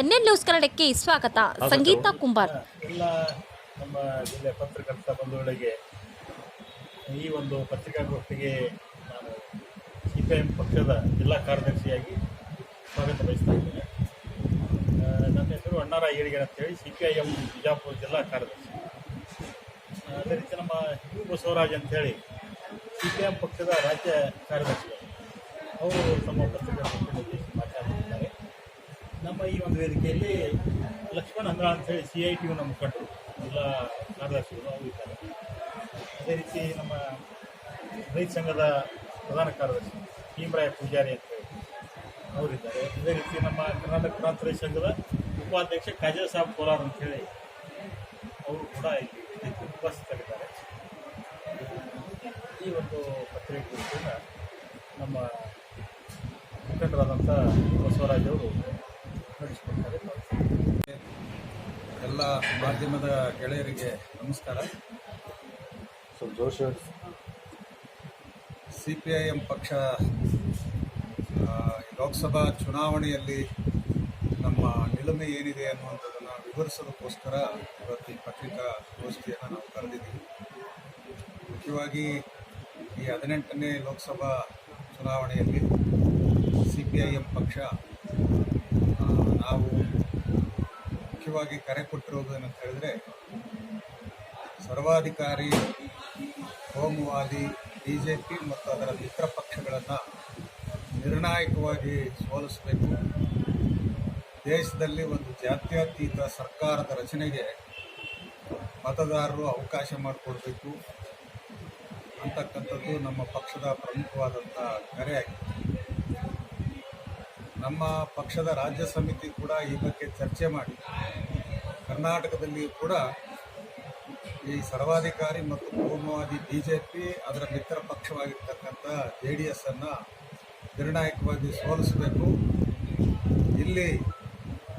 NN news ಕನ್ನಡಕ್ಕೆ ಸ್ವಾಗತ. ಸಂಗೀತ ಕುಂಬಾರ್. ಎಲ್ಲ ನಮ್ಮ ಜಿಲ್ಲೆ ಪತ್ರಕರ್ತ ಬಂಧುಗಳಿಗೆ ಈ ಒಂದು ಪತ್ರಿಕಾಗೋಷ್ಠಿಗೆ ನಾನು ಸಿ ಪಿ ಎಂ ಪಕ್ಷದ ಜಿಲ್ಲಾ ಕಾರ್ಯದರ್ಶಿಯಾಗಿ ಸ್ವಾಗತ ಬಯಸ್ತಾ ಇದ್ದೇನೆ. ನನ್ನ ಹೆಸರು ಅಣ್ಣಾರ ಈಡಿಗೆ ಅಂತೇಳಿ C P I M Bijapur ಜಿಲ್ಲಾ ಕಾರ್ಯದರ್ಶಿ. ಅದೇ ರೀತಿ ನಮ್ಮ ಯು ಬಸವರಾಜ್ ಅಂತೇಳಿ ಸಿ ಪಿ ಎಂ ಪಕ್ಷದ ರಾಜ್ಯ ಕಾರ್ಯದರ್ಶಿ. ಅವರು ತಮ್ಮ ಪತ್ರಿಕಾಗೋಷ್ಠಿಯನ್ನು ಉದ್ದೇಶಿಸಿ ಮಾತನಾಡುತ್ತಿದ್ದಾರೆ ನಮ್ಮ ಈ ವೇದಿಕೆಯಲ್ಲಿ ಲಕ್ಷ್ಮಣ್ ಅಂದ್ರ ಅಂತೇಳಿ ಸಿ ಐ ಟಿ ನಮ್ಮ ಮುಖಂಡರು ಎಲ್ಲ ಕಾರ್ಯದರ್ಶಿಗಳು ಅವರು ಇದ್ದಾರೆ. ಅದೇ ರೀತಿ ನಮ್ಮ ರೈತ ಸಂಘದ ಪ್ರಧಾನ ಕಾರ್ಯದರ್ಶಿ, ಭೀಮರಾಯ ಪೂಜಾರಿ ಅಂತೇಳಿ ಅವರಿದ್ದಾರೆ ಅದೇ ರೀತಿ ನಮ್ಮ ಕರ್ನಾಟಕ ಪ್ರಾಂತ ರೈತ ಸಂಘದ ಉಪಾಧ್ಯಕ್ಷ ಕಾಜಾ ಸಾಬ್ ಕೋಲಾರ್ ಅಂತೇಳಿ ಅವರು ಕೂಡ ಇಲ್ಲಿ ಉಪಸ್ಥಿತರಿದ್ದಾರೆ. ಈ ಒಂದು ಪತ್ರಿಕೆ ನಮ್ಮ ಮುಖಂಡರಾದಂಥ ಬಸವರಾಜ್ ಅವರು ಎಲ್ಲ ಮಾಧ್ಯಮದ ಗೆಳೆಯರಿಗೆ ನಮಸ್ಕಾರ. ಸಿ ಪಿ ಐ ಎಂ ಪಕ್ಷ ಲೋಕಸಭಾ ಚುನಾವಣೆಯಲ್ಲಿ ನಮ್ಮ ನಿಲುಮೆ ಏನಿದೆ ಅನ್ನುವಂಥದ್ದನ್ನು ವಿವರಿಸೋದಕ್ಕೋಸ್ಕರ ಇವತ್ತು ಈ ಪತ್ರಿಕಾಗೋಷ್ಠಿಯನ್ನು ನಾವು ಕರೆದಿದ್ದೀವಿ. ಮುಖ್ಯವಾಗಿ ಈ ಹದಿನೆಂಟನೇ ಲೋಕಸಭಾ ಚುನಾವಣೆಯಲ್ಲಿ ಸಿ ಪಿ ಐ ಎಂ ಪಕ್ಷ ನಾವು ಮುಖ್ಯವಾಗಿ ಕರೆ ಕೊಟ್ಟಿರೋದು ಏನಂತ ಹೇಳಿದ್ರೆ, ಸರ್ವಾಧಿಕಾರಿ, ಕೋಮುವಾದಿ ಬಿ ಜೆ ಪಿ ಮತ್ತು ಅದರ ಮಿತ್ರ ಪಕ್ಷಗಳನ್ನು ನಿರ್ಣಾಯಕವಾಗಿ ಸೋಲಿಸಬೇಕು. ದೇಶದಲ್ಲಿ ಒಂದು ಜಾತ್ಯತೀತ ಸರ್ಕಾರದ ರಚನೆಗೆ ಮತದಾರರು ಅವಕಾಶ ಮಾಡಿಕೊಡ್ಬೇಕು ಅಂತಕ್ಕಂಥದ್ದು ನಮ್ಮ ಪಕ್ಷದ ಪ್ರಮುಖವಾದಂಥ ಕರೆಯಾಗಿದೆ ನಮ್ಮ ಪಕ್ಷದ ರಾಜ್ಯ ಸಮಿತಿ ಕೂಡ ಈ ಬಗ್ಗೆ ಚರ್ಚೆ ಮಾಡಿ ಕರ್ನಾಟಕದಲ್ಲಿಯೂ ಕೂಡ ಈ ಸರ್ವಾಧಿಕಾರಿ ಮತ್ತು ಕೋಮುವಾದಿ ಬಿ ಜೆ ಪಿ ಅದರ ಮಿತ್ರ ಪಕ್ಷವಾಗಿರ್ತಕ್ಕಂಥ ಜೆ ಡಿ ಎಸ್ಸನ್ನು ನಿರ್ಣಾಯಕವಾಗಿ ಸೋಲಿಸಬೇಕು. ಇಲ್ಲಿ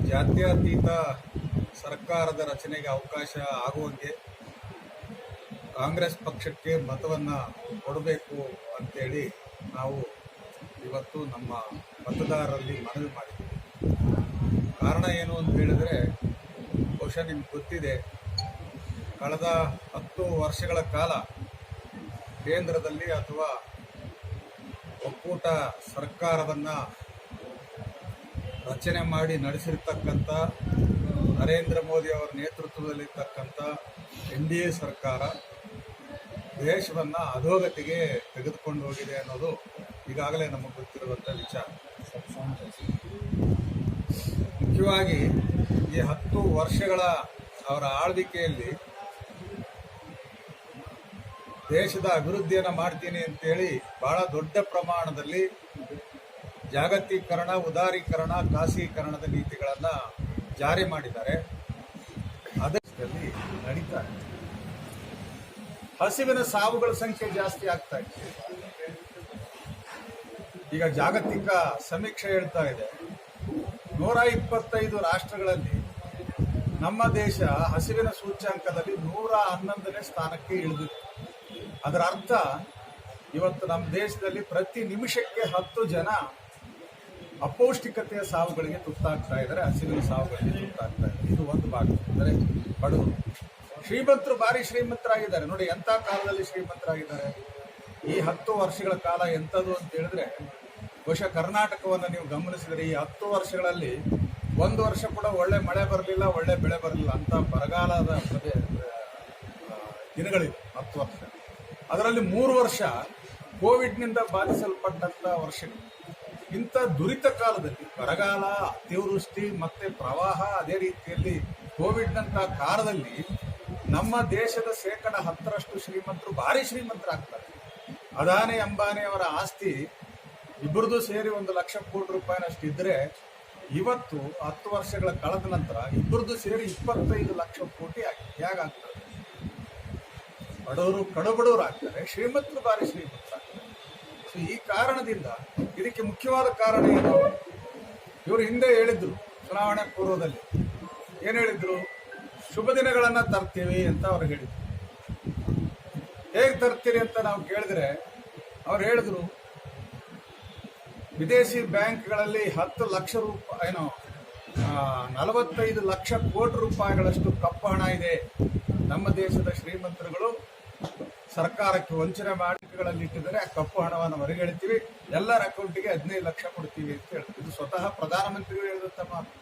ಜಾತ್ಯತೀತ ಸರ್ಕಾರದ ರಚನೆಗೆ ಅವಕಾಶ ಆಗುವಂತೆ ಕಾಂಗ್ರೆಸ್ ಪಕ್ಷಕ್ಕೆ ಮತವನ್ನು ಕೊಡಬೇಕು ಅಂತೇಳಿ ನಾವು ಇವತ್ತು ನಮ್ಮ ಮತದಾರರಲ್ಲಿ ಮನವಿ ಮಾಡಿದ್ದೀವಿ. ಕಾರಣ ಏನು ಅಂತ ಹೇಳಿದ್ರೆ, ಬಹುಶಃ ನಿಮ್ಗೆ ಗೊತ್ತಿದೆ, ಕಳೆದ ಹತ್ತು ವರ್ಷಗಳ ಕಾಲ ಕೇಂದ್ರದಲ್ಲಿ ಅಥವಾ ಒಕ್ಕೂಟ ಸರ್ಕಾರವನ್ನು ರಚನೆ ಮಾಡಿ ನಡೆಸಿರ್ತಕ್ಕಂಥ ನರೇಂದ್ರ ಮೋದಿ ಅವರ ನೇತೃತ್ವದಲ್ಲಿರ್ತಕ್ಕಂಥ ಎನ್ ಡಿ ಎ ಸರ್ಕಾರ ದೇಶವನ್ನು ಅಧೋಗತಿಗೆ ತೆಗೆದುಕೊಂಡು ಹೋಗಿದೆ ಅನ್ನೋದು ಈಗಾಗಲೇ ನಮಗೆ ಗೊತ್ತಿರುವಂಥ ವಿಚಾರ. ಮುಖ್ಯವಾಗಿ ಈ ಹತ್ತು ವರ್ಷಗಳ ಅವರ ಆಳ್ವಿಕೆಯಲ್ಲಿ ದೇಶದ ಅಭಿವೃದ್ಧಿಯನ್ನು ಮಾಡ್ತೀನಿ ಅಂತೇಳಿ ಬಹಳ ದೊಡ್ಡ ಪ್ರಮಾಣದಲ್ಲಿ ಜಾಗತೀಕರಣ, ಉದಾರೀಕರಣ, ಖಾಸಗೀಕರಣದ ನೀತಿಗಳನ್ನು ಜಾರಿ ಮಾಡಿದ್ದಾರೆ. ಅದರಲ್ಲಿ ನಡೀತಾ ಹಸಿವಿನ ಸಾವುಗಳ ಸಂಖ್ಯೆ ಜಾಸ್ತಿ ಆಗ್ತಾ ಇದೆ. ಈಗ ಜಾಗತಿಕ ಸಮೀಕ್ಷೆ ಹೇಳ್ತಾ ಇದೆ. ನೂರ ಇಪ್ಪತ್ತೈದು ರಾಷ್ಟ್ರಗಳಲ್ಲಿ ನಮ್ಮ ದೇಶ ಹಸಿವಿನ ಸೂಚ್ಯಾಂಕದಲ್ಲಿ ನೂರ ಹನ್ನೊಂದನೇ ಸ್ಥಾನಕ್ಕೆ ಇಳಿದಿದೆ. ಅದರ ಅರ್ಥ ಇವತ್ತು ನಮ್ಮ ದೇಶದಲ್ಲಿ ಪ್ರತಿ ನಿಮಿಷಕ್ಕೆ ಹತ್ತು ಜನ ಅಪೌಷ್ಟಿಕತೆಯ ಸಾವುಗಳಿಗೆ ತುತ್ತಾಗ್ತಾ ಇದ್ದಾರೆ, ಹಸಿವಿನ ಸಾವುಗಳಿಗೆ ತುತ್ತಾಗ್ತಾ ಇದ್ದಾರೆ. ಇದು ಒಂದು ಭಾಗ. ಅಂದರೆ ಬಡವರು. ಶ್ರೀಮಂತರು ಭಾರಿ ಶ್ರೀಮಂತರಾಗಿದ್ದಾರೆ. ನೋಡಿ ಎಂಥ ಕಾಲದಲ್ಲಿ ಶ್ರೀಮಂತರಾಗಿದ್ದಾರೆ. ಈ ಹತ್ತು ವರ್ಷಗಳ ಕಾಲ ಎಂಥದ್ದು ಅಂತ ಹೇಳಿದ್ರೆ ಬಹುಶಃ ಕರ್ನಾಟಕವನ್ನು ನೀವು ಗಮನಿಸಿದರೆ, ಈ ಹತ್ತು ವರ್ಷಗಳಲ್ಲಿ ಒಂದು ವರ್ಷ ಕೂಡ ಒಳ್ಳೆ ಮಳೆ ಬರಲಿಲ್ಲ, ಒಳ್ಳೆ ಬೆಳೆ ಬರಲಿಲ್ಲ ಅಂತ ಬರಗಾಲದ ದಿನಗಳಿವೆ, ಹತ್ತು ವರ್ಷ. ಅದರಲ್ಲಿ ಮೂರು ವರ್ಷ ಕೋವಿಡ್ನಿಂದ ಬಾಧಿಸಲ್ಪಟ್ಟಂಥ ವರ್ಷಗಳು. ಇಂಥ ದುರಿತ ಕಾಲದಲ್ಲಿ ಬರಗಾಲ, ಅತಿವೃಷ್ಟಿ ಮತ್ತೆ ಪ್ರವಾಹ ಅದೇ ರೀತಿಯಲ್ಲಿ ಕೋವಿಡ್ನಂಥ ಕಾಲದಲ್ಲಿ ನಮ್ಮ ದೇಶದ ಶೇಕಡ ಹತ್ತರಷ್ಟು ಶ್ರೀಮಂತರು ಭಾರಿ ಶ್ರೀಮಂತರಾಗ್ತಾರೆ. ಅದಾನಿ ಅಂಬಾನಿ ಅವರ ಆಸ್ತಿ ಇಬ್ಬರದು ಸೇರಿ ಒಂದು ಲಕ್ಷ ಕೋಟಿ ರೂಪಾಯಿನಷ್ಟು ಇದ್ರೆ ಇವತ್ತು ಹತ್ತು ವರ್ಷಗಳ ಕಳೆದ ನಂತರ ಇಬ್ಬರದು ಸೇರಿ ಇಪ್ಪತ್ತೈದು ಲಕ್ಷ ಕೋಟಿ ಆಗಿದೆ. ಹೇಗಾಗ್ತದೆ ಬಡವರು ಕಡುಬಡವರು ಆಗ್ತಾರೆ ಶ್ರೀಮಂತರು ಬಾರಿ ಶ್ರೀಮಂತರಾಗ್ತಾರೆ. ಸೊ ಈ ಕಾರಣದಿಂದ ಇದಕ್ಕೆ ಮುಖ್ಯವಾದ ಕಾರಣ ಏನು? ಇವರು ಹಿಂದೆ ಹೇಳಿದ್ರು ಚುನಾವಣೆ ಪೂರ್ವದಲ್ಲಿ. ಏನು ಹೇಳಿದ್ರು? ಶುಭ ದಿನಗಳನ್ನ ತರ್ತೀವಿ ಅಂತ ಅವ್ರು ಹೇಳಿದ್ರು. ಹೇಗೆ ತರ್ತೀರಿ ಅಂತ ನಾವು ಕೇಳಿದ್ರೆ ಅವ್ರು ಹೇಳಿದ್ರು ವಿದೇಶಿ ಬ್ಯಾಂಕ್ಗಳಲ್ಲಿ ಹತ್ತು ಲಕ್ಷ ರೂಪಾಯಿ ಏನು ನಲವತ್ತೈದು ಲಕ್ಷ ಕೋಟಿ ರೂಪಾಯಿಗಳಷ್ಟು ಕಪ್ಪು ಹಣ ಇದೆ. ನಮ್ಮ ದೇಶದ ಶ್ರೀಮಂತರುಗಳು ಸರ್ಕಾರಕ್ಕೆ ವಂಚನೆ ಮಾಡಿಕೆಗಳಲ್ಲಿ ಇಟ್ಟಿದ್ದಾರೆ ಆ ಕಪ್ಪು ಹಣವನ್ನು ಹೊರಗೆಳ್ತೀವಿ ಎಲ್ಲರ ಅಕೌಂಟಿಗೆ ಹದಿನೈದು ಲಕ್ಷ ಕೊಡ್ತೀವಿ ಅಂತ ಹೇಳ್ತೀವಿ ಇದು ಸ್ವತಃ ಪ್ರಧಾನಮಂತ್ರಿಗಳು ಹೇಳಿದಂತ ಮಾತು.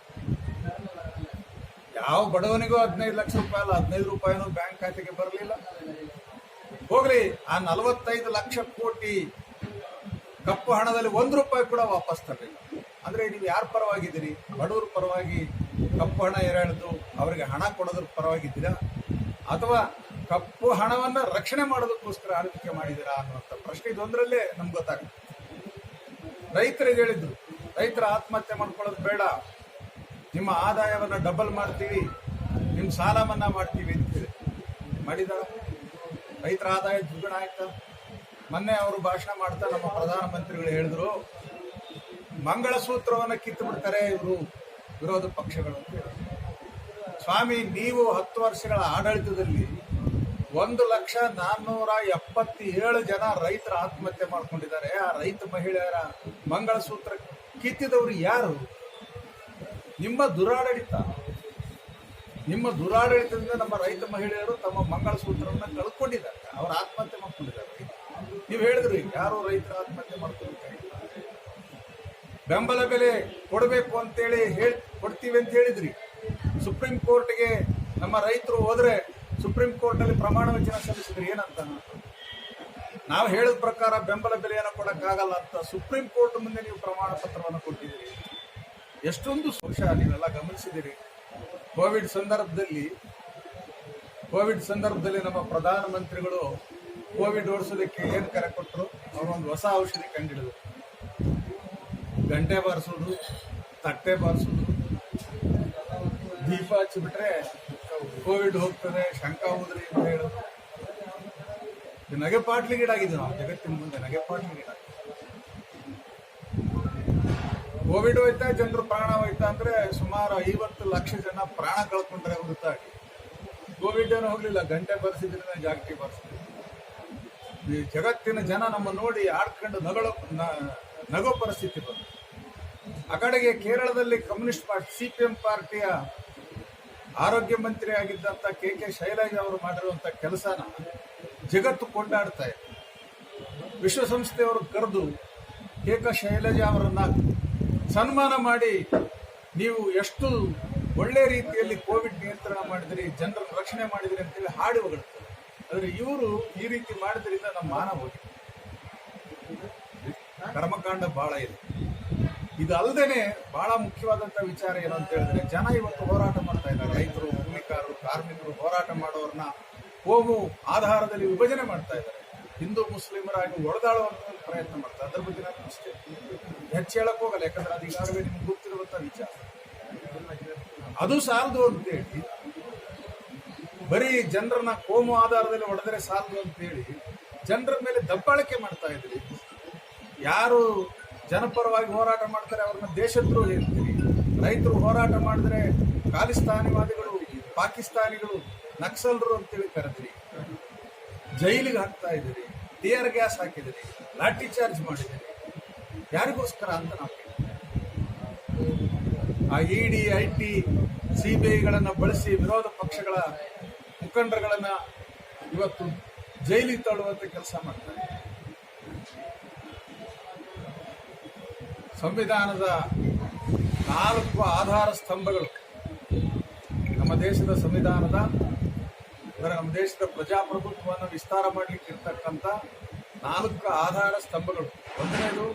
ಯಾವ ಬಡವನಿಗೂ ಹದಿನೈದು ಲಕ್ಷ ರೂಪಾಯಿ ಅಲ್ಲ, ಹದಿನೈದು ರೂಪಾಯಿನೂ ಬ್ಯಾಂಕ್ ಖಾತೆಗೆ ಬರಲಿಲ್ಲ. ಹೋಗ್ಲಿ, ಆ ನಲವತ್ತೈದು ಲಕ್ಷ ಕೋಟಿ ಕಪ್ಪು ಹಣದಲ್ಲಿ ಒಂದು ರೂಪಾಯಿ ಕೂಡ ವಾಪಸ್ ತರಲಿಲ್ಲ. ಅಂದ್ರೆ ನೀವು ಯಾರ ಪರವಾಗಿದ್ದೀರಿ? ಬಡವರ ಪರವಾಗಿ ಕಪ್ಪು ಹಣ ಎರೆಳೆದು ಅವರಿಗೆ ಹಣ ಕೊಡೋದ್ರ ಪರವಾಗಿದ್ದೀರಾ? ಅಥವಾ ಕಪ್ಪು ಹಣವನ್ನ ರಕ್ಷಣೆ ಮಾಡೋದಕ್ಕೋಸ್ಕರ ಆಳ್ವಿಕೆ ಮಾಡಿದ್ದೀರಾ ಅನ್ನುವಂಥ ಪ್ರಶ್ನೆ ಇದೊಂದರಲ್ಲೇ ನಮ್ಗೆ ಗೊತ್ತಾಗುತ್ತೆ. ರೈತರಿಗೆ ಹೇಳಿದ್ರು, ರೈತರ ಆತ್ಮಹತ್ಯೆ ಮಾಡ್ಕೊಳ್ಳೋದು ಬೇಡ. ನಿಮ್ಮ ಆದಾಯವನ್ನ ಡಬಲ್ ಮಾಡ್ತೀವಿ ನಿಮ್ಮ ಸಾಲ ಮನ್ನಾ ಮಾಡ್ತೀವಿ ಅಂತ ಹೇಳಿ ಮಾಡಿದ ರೈತರ ಆದಾಯ ದ್ವಿಗುಣ ಆಯ್ತಾ? ಮೊನ್ನೆ ಅವರು ಭಾಷಣ ಮಾಡ್ತಾ ನಮ್ಮ ಪ್ರಧಾನಮಂತ್ರಿಗಳು ಹೇಳಿದ್ರು, ಮಂಗಳಸೂತ್ರವನ್ನು ಕಿತ್ತು ಬಿಡ್ತಾರೆ ಇವರು ವಿರೋಧ ಪಕ್ಷಗಳು ಅಂತ ಹೇಳಿದ್ರು. ಸ್ವಾಮಿ, ನೀವು ಹತ್ತು ವರ್ಷಗಳ ಆಡಳಿತದಲ್ಲಿ ಒಂದು ಲಕ್ಷ ನಾನ್ನೂರ ಎಪ್ಪತ್ತೇಳು ಜನ ರೈತರ ಆತ್ಮಹತ್ಯೆ ಮಾಡ್ಕೊಂಡಿದ್ದಾರೆ. ಆ ರೈತ ಮಹಿಳೆಯರ ಮಂಗಳಸೂತ್ರ ಕಿತ್ತಿದವರು ಯಾರು? ನಿಮ್ಮ ದುರಾಡಳಿತ. ನಿಮ್ಮ ದುರಾಡಳಿತದಿಂದ ನಮ್ಮ ರೈತ ಮಹಿಳೆಯರು ತಮ್ಮ ಮಂಗಳಸೂತ್ರವನ್ನು ಕಳ್ಕೊಂಡಿದ್ದಾರೆ. ಅವರು ಆತ್ಮಹತ್ಯೆ ಮಾಡ್ಕೊಂಡಿದ್ದಾರೆ. ನೀವು ಹೇಳಿದ್ರಿ, ಯಾರು ರೈತರ ಆತ್ಮಹತ್ಯೆ ಮಾಡ್ಕೊಂಡಿದ್ದಾರೆ ಬೆಂಬಲ ಬೆಲೆ ಕೊಡಬೇಕು ಅಂತೇಳಿ ಹೇಳಿ, ಕೊಡ್ತೀವಿ ಅಂತ ಹೇಳಿದ್ರಿ. ಸುಪ್ರೀಂ ಕೋರ್ಟ್ಗೆ ನಮ್ಮ ರೈತರು ಹೋದ್ರೆ ಸುಪ್ರೀಂ ಕೋರ್ಟ್ ಅಲ್ಲಿ ಪ್ರಮಾಣ ವಚನ ಸಲ್ಲಿಸಿದ್ರೆ ಏನಂತ ನಾವು ಹೇಳಿದ ಪ್ರಕಾರ ಬೆಂಬಲ ಬೆಲೆಯನ್ನು ಕೊಡೋಕ್ಕಾಗಲ್ಲ ಅಂತ ಸುಪ್ರೀಂ ಕೋರ್ಟ್ ಮುಂದೆ ನೀವು ಪ್ರಮಾಣ ಪತ್ರವನ್ನು ಕೊಟ್ಟಿದ್ದೀರಿ. ಎಷ್ಟೊಂದು ಸೋಷ ನೀವೆಲ್ಲ ಗಮನಿಸಿದಿರಿ ಕೋವಿಡ್ ಸಂದರ್ಭದಲ್ಲಿ ಕೋವಿಡ್ ಸಂದರ್ಭದಲ್ಲಿ ನಮ್ಮ ಪ್ರಧಾನಮಂತ್ರಿಗಳು ಕೋವಿಡ್ ಓಡಿಸೋದಕ್ಕೆ ಏನು ಕರೆ ಕೊಟ್ಟರು ಅವರೊಂದು ಹೊಸ ಔಷಧಿ ಕಂಡಿಡಿದ್ರು. ಗಂಟೆ ಬಾರಿಸೋದು ತಟ್ಟೆ ಬಾರಿಸೋದು ದೀಪ ಹಚ್ಚಿಬಿಟ್ರೆ ಕೋವಿಡ್ ಹೋಗ್ತದೆ ಶಂಕ ಹೋದ್ರಿ ಅಂತ ಹೇಳೋದು ನಗೆ ಪಾಟ್ಲಿ ಗಿಡ ಆಗಿದ್ದು ನಾವು, ಜಗತ್ತಿನ ಮುಂದೆ ನಗೆ ಪಾಟ್ಲಿಗೀಡ ಕೋವಿಡ್ ಹೋಯ್ತಾ, ಜನರು ಪ್ರಾಣ ಹೋಯ್ತಾ ಅಂದ್ರೆ ಸುಮಾರು ಐವತ್ತು ಲಕ್ಷ ಜನ ಪ್ರಾಣ ಕಳ್ಕೊಂಡ್ರೆ ಹೊರತಾಗಿ ಕೋವಿಡ್ ಏನು ಹೋಗ್ಲಿಲ್ಲ, ಗಂಟೆ ಬರ್ಸಿದ್ರಿಂದ ಜಾಗೃತಿ ಬರ್ಸಿದ್ರು. ಈ ಜಗತ್ತಿನ ಜನ ನಮ್ಮ ನೋಡಿ ಆಡ್ಕೊಂಡು ನಗಳ ನಗೋ ಪರಿಸ್ಥಿತಿ ಬಂತು. ಆ ಕಡೆಗೆ ಕೇರಳದಲ್ಲಿ communist party C P M ಪಾರ್ಟಿಯ ಆರೋಗ್ಯ ಮಂತ್ರಿ ಆಗಿದ್ದಂತ ಕೆ ಕೆ ಶೈಲಜ್ ಅವರು ಮಾಡಿರುವಂಥ ಕೆಲಸನ ಜಗತ್ತು ಕೊಂಡಾಡ್ತಾ ಇದೆ. ವಿಶ್ವಸಂಸ್ಥೆಯವರು ಕರೆದು ಕೆ ಕೆ ಶೈಲಜ ಅವರನ್ನ ಸನ್ಮಾನ ಮಾಡಿ, ನೀವು ಎಷ್ಟು ಒಳ್ಳೆ ರೀತಿಯಲ್ಲಿ ಕೋವಿಡ್ ನಿಯಂತ್ರಣ ಮಾಡಿದ್ರಿ, ಜನರನ್ನು ರಕ್ಷಣೆ ಮಾಡಿದ್ರಿ ಅಂತೇಳಿ ಹಾಡಿ ಹೊಗಳ್ತಾರೆ. ಆದ್ರೆ ಇವರು ಈ ರೀತಿ ಮಾಡಿದ್ರಿಂದ ನಮ್ಮ ಮಾನ ಹೋಗಿದೆ. ಕರ್ಮಕಾಂಡ ಬಹಳ ಇದೆ. ಇದು ಬಹಳ ಮುಖ್ಯವಾದಂತ ವಿಚಾರ ಏನು ಹೇಳಿದ್ರೆ, ಜನ ಇವತ್ತು ಹೋರಾಟ ಮಾಡ್ತಾ ಇದ್ದಾರೆ. ರೈತರು, ಭೂಮಿಕಾರರು, ಕಾರ್ಮಿಕರು ಹೋರಾಟ ಮಾಡೋರನ್ನ ಕೋಮು ಆಧಾರದಲ್ಲಿ ವಿಭಜನೆ ಮಾಡ್ತಾ ಇದ್ದಾರೆ. ಹಿಂದೂ ಮುಸ್ಲಿಮರಾಗಿ ಒಡೆದಾಳುವಂತ ಪ್ರಯತ್ನ ಮಾಡ್ತಾರೆ ಅದ್ರ ಬಗ್ಗೆ ನಾನು ಅಷ್ಟೇ ಹೆಚ್ಚು ಹೇಳಕ್ ಹೋಗಲ್ಲ, ಯಾಕಂದ್ರೆ ಅದು ಈಗಾಗಲೇ ನಿಮ್ಗೆ ಗೊತ್ತಿರುವಂತ ವಿಚಾರ. ಅದು ಸಾಲದು ಅಂತೇಳಿ ಬರೀ ಜನರನ್ನ ಕೋಮು ಆಧಾರದಲ್ಲಿ ಹೊಡೆದರೆ ಸಾಲದು ಅಂತೇಳಿ ಜನರ ಮೇಲೆ ದಬ್ಬಾಳಿಕೆ ಮಾಡ್ತಾ ಇದ್ರಿ. ಯಾರು ಜನಪರವಾಗಿ ಹೋರಾಟ ಮಾಡ್ತಾರೆ ಅವ್ರನ್ನ ದೇಶದ್ರೋಹಿ ಹೇಳ್ತೀರಿ. ರೈತರು ಹೋರಾಟ ಮಾಡಿದ್ರೆ ಖಾಲಿಸ್ತಾನಿವಾದಿಗಳು, ಪಾಕಿಸ್ತಾನಿಗಳು ನಕ್ಸಲರು ಅಂತೇಳಿ ಕರೆದ್ರಿ. ಜೈಲಿಗೆ ಹಾಕ್ತಾ ಇದ್ದೀರಿ ಟಿಯರ್ ಗ್ಯಾಸ್ ಹಾಕಿದಿರಿ ಲಾಠಿ ಚಾರ್ಜ್ ಮಾಡಿದಿರಿ ಯಾರಿಗೋಸ್ಕರ ಅಂತ ನಾವು. ಆ ಇಡಿ ಐ ಟಿ ಸಿಬಿಐಗಳನ್ನ ಬಳಸಿ ವಿರೋಧ ಪಕ್ಷಗಳ ಮುಖಂಡರುಗಳನ್ನ ಇವತ್ತು ಜೈಲಿಗೆ ತಳ್ಳುವಂತ ಕೆಲಸ ಮಾಡ್ತಾರೆ ಸಂವಿಧಾನದ ನಾಲ್ಕು ಆಧಾರ ಸ್ತಂಭಗಳು ನಮ್ಮ ದೇಶದ ಸಂವಿಧಾನದ ನಮ್ಮ ದೇಶದ ಪ್ರಜಾಪ್ರಭುತ್ವವನ್ನು ವಿಸ್ತಾರ ಮಾಡಲಿಕ್ಕೆ ಇರ್ತಕ್ಕಂಥ ನಾಲ್ಕು ಆಧಾರ ಸ್ತಂಭಗಳು. ಒಂದನೇದು